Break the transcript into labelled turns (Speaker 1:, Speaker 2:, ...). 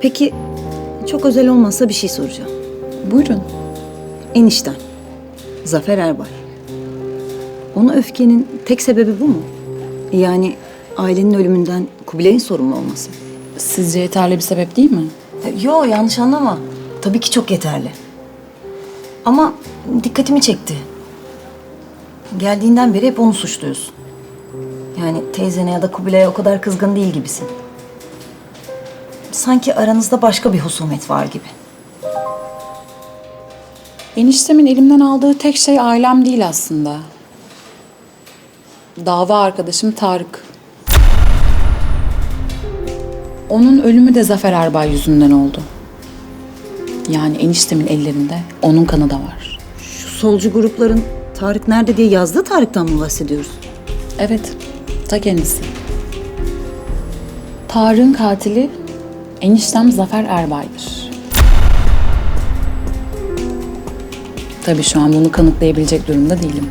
Speaker 1: Peki çok özel olmazsa bir şey soracağım.
Speaker 2: Buyurun.
Speaker 1: Enişten, Zafer Erbay. Ona öfkenin tek sebebi bu mu? Yani ailenin ölümünden Kubilay'ın sorumlu olması.
Speaker 2: Sizce yeterli bir sebep değil mi?
Speaker 1: E, Yo yanlış anlama. Tabii ki çok yeterli. Ama dikkatimi çekti. Geldiğinden beri hep onu suçluyorsun. Yani teyzene ya da Kubilay'a o kadar kızgın değil gibisin. Sanki aranızda başka bir husumet var gibi.
Speaker 2: Eniştemin elimden aldığı tek şey ailem değil aslında. Dava arkadaşım Tarık. Onun ölümü de Zafer Erbay yüzünden oldu. Yani eniştemin ellerinde onun kanı da var.
Speaker 1: Şu solcu grupların Tarık nerede diye yazdığı Tarık'tan mı bahsediyoruz?
Speaker 2: Evet, ta kendisi. Tarık'ın katili eniştem Zafer Erbay'dır. Tabii şu an bunu kanıtlayabilecek durumda değilim.